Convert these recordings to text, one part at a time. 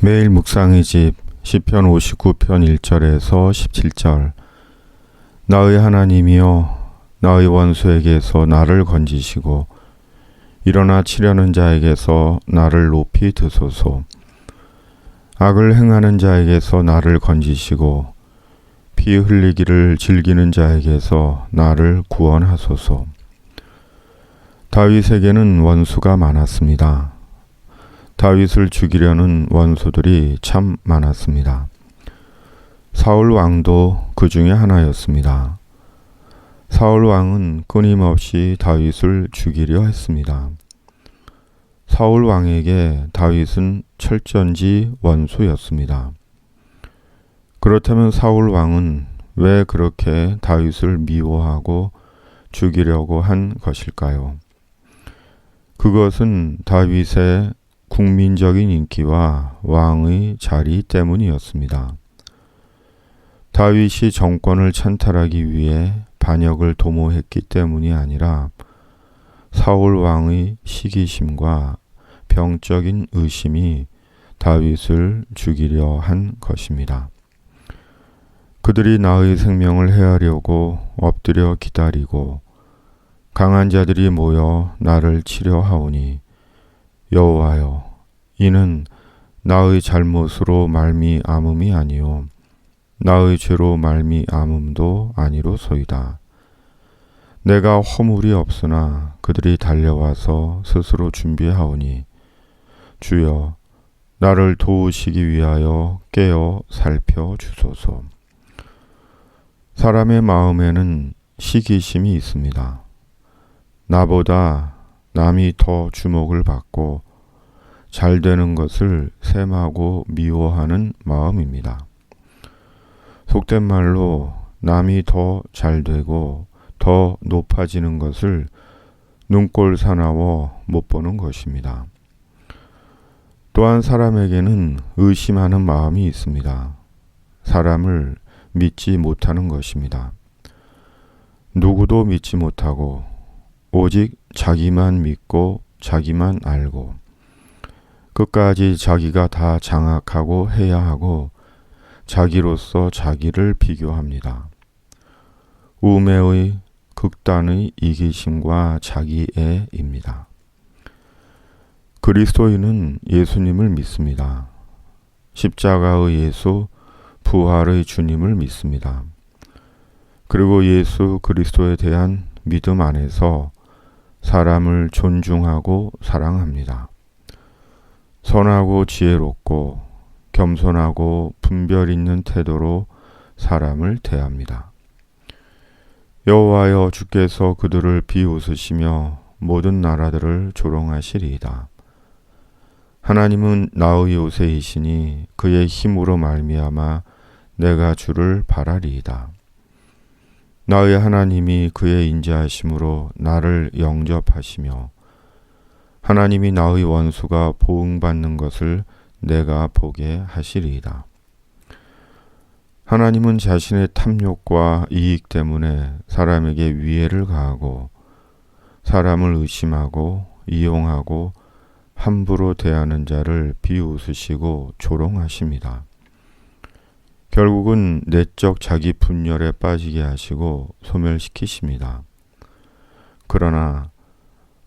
매일 묵상의 집 시편 59편 1절에서 17절. 나의 하나님이여 나의 원수에게서 나를 건지시고 일어나 치려는 자에게서 나를 높이 드소서. 악을 행하는 자에게서 나를 건지시고 피 흘리기를 즐기는 자에게서 나를 구원하소서. 다윗에게는 원수가 많았습니다. 다윗을 죽이려는 원수들이 참 많았습니다. 사울 왕도 그 중에 하나였습니다. 사울 왕은 끊임없이 다윗을 죽이려 했습니다. 사울 왕에게 다윗은 철전지 원수였습니다. 그렇다면 사울 왕은 왜 그렇게 다윗을 미워하고 죽이려고 한 것일까요? 그것은 다윗의 국민적인 인기와 왕의 자리 때문이었습니다. 다윗이 정권을 찬탈하기 위해 반역을 도모했기 때문이 아니라 사울 왕의 시기심과 병적인 의심이 다윗을 죽이려 한 것입니다. 그들이 나의 생명을 해하려고 엎드려 기다리고 강한 자들이 모여 나를 치려 하오니 여호와여 이는 나의 잘못으로 말미암음이 아니요 나의 죄로 말미암음도 아니로소이다. 내가 허물이 없으나 그들이 달려와서 스스로 준비하오니 주여 나를 도우시기 위하여 깨어 살펴 주소서. 사람의 마음에는 시기심이 있습니다. 나보다 남이 더 주목을 받고 잘 되는 것을 셈하고 미워하는 마음입니다. 속된 말로 남이 더 잘 되고 더 높아지는 것을 눈꼴 사나워 못 보는 것입니다. 또한 사람에게는 의심하는 마음이 있습니다. 사람을 믿지 못하는 것입니다. 누구도 믿지 못하고 오직 자기만 믿고 자기만 알고 끝까지 자기가 다 장악하고 해야 하고 자기로서 자기를 비교합니다. 우매의 극단의 이기심과 자기애입니다. 그리스도인은 예수님을 믿습니다. 십자가의 예수, 부활의 주님을 믿습니다. 그리고 예수 그리스도에 대한 믿음 안에서 사람을 존중하고 사랑합니다. 선하고 지혜롭고 겸손하고 분별 있는 태도로 사람을 대합니다. 여호와여 주께서 그들을 비웃으시며 모든 나라들을 조롱하시리이다. 하나님은 나의 요새이시니 그의 힘으로 말미암아 내가 주를 바라리이다. 나의 하나님이 그의 인자하심으로 나를 영접하시며 하나님이 나의 원수가 보응받는 것을 내가 보게 하시리이다. 하나님은 자신의 탐욕과 이익 때문에 사람에게 위해를 가하고 사람을 의심하고 이용하고 함부로 대하는 자를 비웃으시고 조롱하십니다. 결국은 내적 자기 분열에 빠지게 하시고 소멸시키십니다. 그러나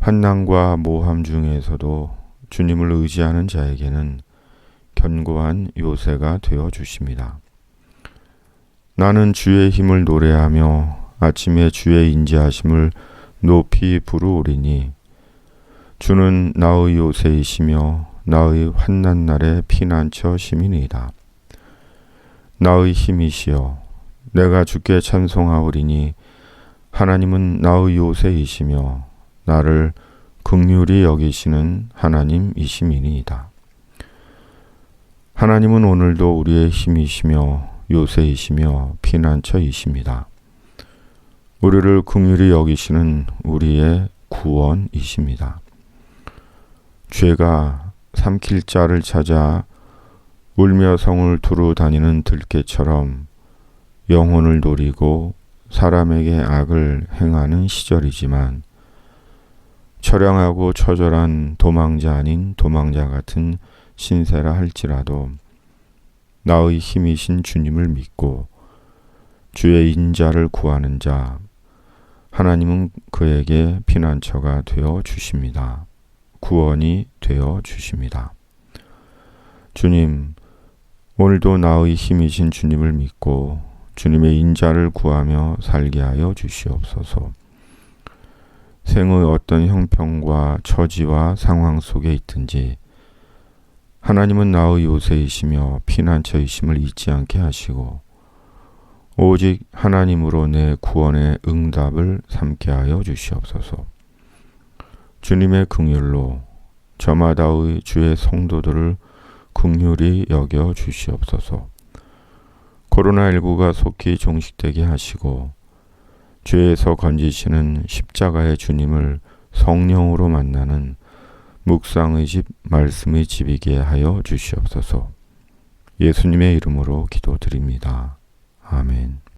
환난과 모함 중에서도 주님을 의지하는 자에게는 견고한 요새가 되어 주십니다. 나는 주의 힘을 노래하며 아침에 주의 인지하심을 높이 부르오리니 주는 나의 요새이시며 나의 환난 날의 피난처 시민이다. 나의 힘이시여 내가 주께 찬송하오리니 하나님은 나의 요새이시며 나를 극률이 여기시는 하나님이시미니이다. 하나님은 오늘도 우리의 힘이시며 요새이시며 피난처이십니다. 우리를 극률이 여기시는 우리의 구원이십니다. 죄가 삼킬 자를 찾아 울며 성을 두루 다니는 들깨처럼 영혼을 노리고 사람에게 악을 행하는 시절이지만 처량하고 처절한 도망자 아닌 도망자 같은 신세라 할지라도 나의 힘이신 주님을 믿고 주의 인자를 구하는 자 하나님은 그에게 피난처가 되어 주십니다. 구원이 되어 주십니다. 주님, 오늘도 나의 힘이신 주님을 믿고 주님의 인자를 구하며 살게 하여 주시옵소서. 생의 어떤 형편과 처지와 상황 속에 있든지 하나님은 나의 요새이시며 피난처이심을 잊지 않게 하시고 오직 하나님으로 내 구원의 응답을 삼게 하여 주시옵소서. 주님의 긍휼로 저마다의 주의 성도들을 긍휼히 여겨 주시옵소서. 코로나19가 속히 종식되게 하시고 죄에서 건지시는 십자가의 주님을 성령으로 만나는 묵상의 집, 말씀의 집이게 하여 주시옵소서. 예수님의 이름으로 기도드립니다. 아멘.